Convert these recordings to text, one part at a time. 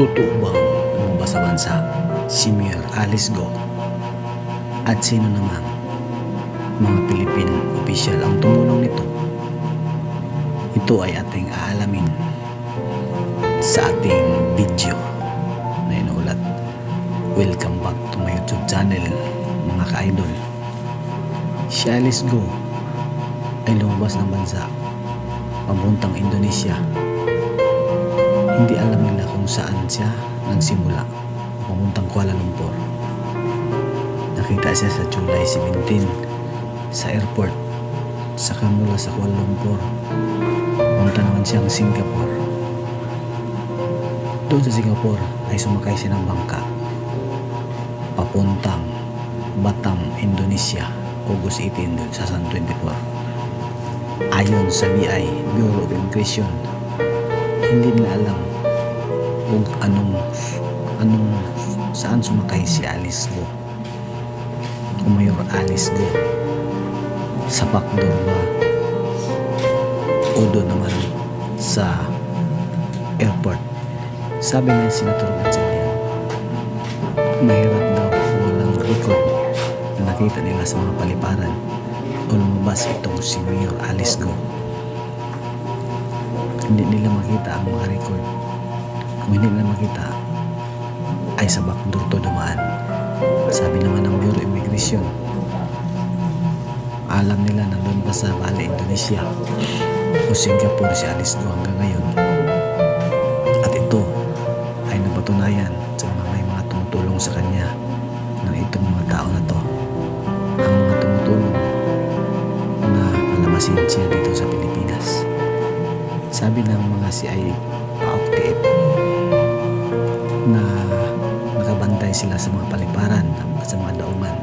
Totoo bang lumabas sa bansa si Mayor Alice Go? At sino naman mga Pilipin official ang tumulong nito? Ito ay ating aalamin sa ating video na inuulat. Welcome back to my YouTube channel mga ka-idol. Si Alice Go ay lumabas ng bansa papuntang Indonesia hindi alam saan siya nagsimula papuntang Kuala Lumpur. Nakita siya sa July 17 sa airport. Saka mula sa Kuala Lumpur, punta naman siyang Singapore. Doon sa Singapore ay sumakay siya ng bangka papuntang Batam, Indonesia, August 18 doon sa San 24. Ayon sa BI, Bureau of Immigration, hindi nila alam kung anong anong saan sumakay si Alice Go kung mayor Alice Go sa backdoor ba? O doon naman sa airport. Sabi ng Senator Gatchalian mahirap daw walang record na nakita nila sa mga paliparan. O lumabas itong si Mayor Alice Go hindi nila makita ang mga record. Kung hindi nila makita, ay sa backdoor to dumaan. Sabi naman ng Bureau Immigration, alam nila nandun pa sa Bali, Indonesia o Singapore si Alice Go hanggang ngayon. At ito ay napatunayan sa mga may mga tumutulong sa kanya ng itong mga tao na to. Ang mga tumutulong na palamasin siya dito sa Pilipinas. Sabi ng mga CIA pa-octave nakabantay sila sa mga paliparan at sa mga daungan.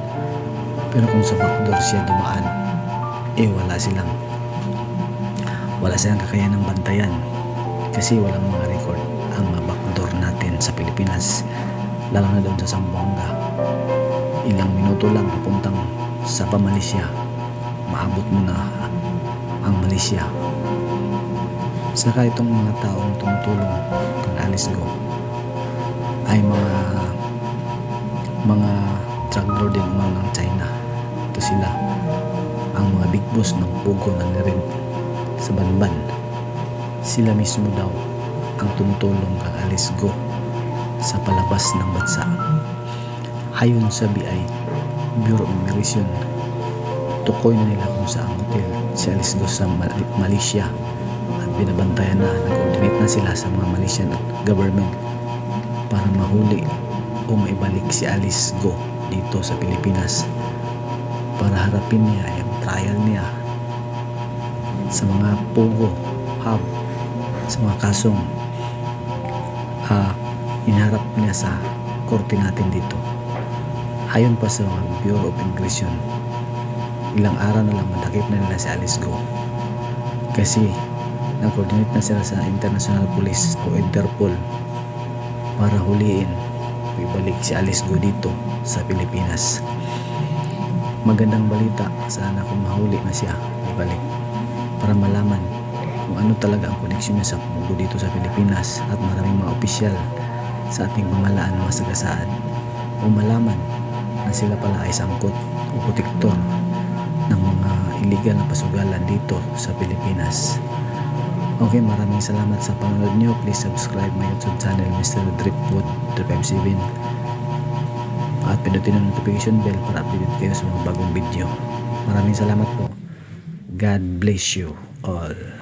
Pero kung sa backdoor siya dumaan, eh wala silang wala silang kakayanang bantayan kasi walang mga record ang mga backdoor natin sa Pilipinas lalo na doon sa Zamboanga ilang minuto lang papuntang sa pa Malaysia maabot mo na ang Malaysia Saka itong mga taong tumutulong kang Alice Go ay mga mga drug lord din umano ng China. Ito sila ang mga big boss ng Pugo na nirin sa Banban. Sila mismo daw ang tumutulong kang Alice Go sa palabas ng bansa. Ayon sa BI, Bureau of Immigration, tukoy na nila kung saan hotel si Alice Go sa Mal- Malaysia at binabantayan na nag-coordinate na sila sa mga Malaysian government para mahuli o maibalik si Alice Go dito sa Pilipinas para harapin niya yung trial niya sa mga Pogo Hub sa mga kasong ah, inaharap niya sa korte natin dito. Ayon pa sa Bureau of Immigration ilang araw na lang madakip na nila si Alice Go kasi nag-coordinate na sila sa International Police o Interpol para huliin ibalik si Alice Go dito sa Pilipinas. Magandang balita, sana kung mahuli na siya, ibalik para malaman kung ano talaga ang koneksyon niya sa Pugo dito sa Pilipinas at maraming mga opisyal sa ating pamalaan mga sagasaan o malaman na sila pala ay sangkot o protektor ng mga illegal na pasugalan dito sa Pilipinas. Okay, maraming salamat sa panonood nyo. Please subscribe my YouTube channel, Mr. Dripwood 357. Pindutin ang notification bell para updated kayo sa mga bagong video. Maraming salamat po. God bless you all.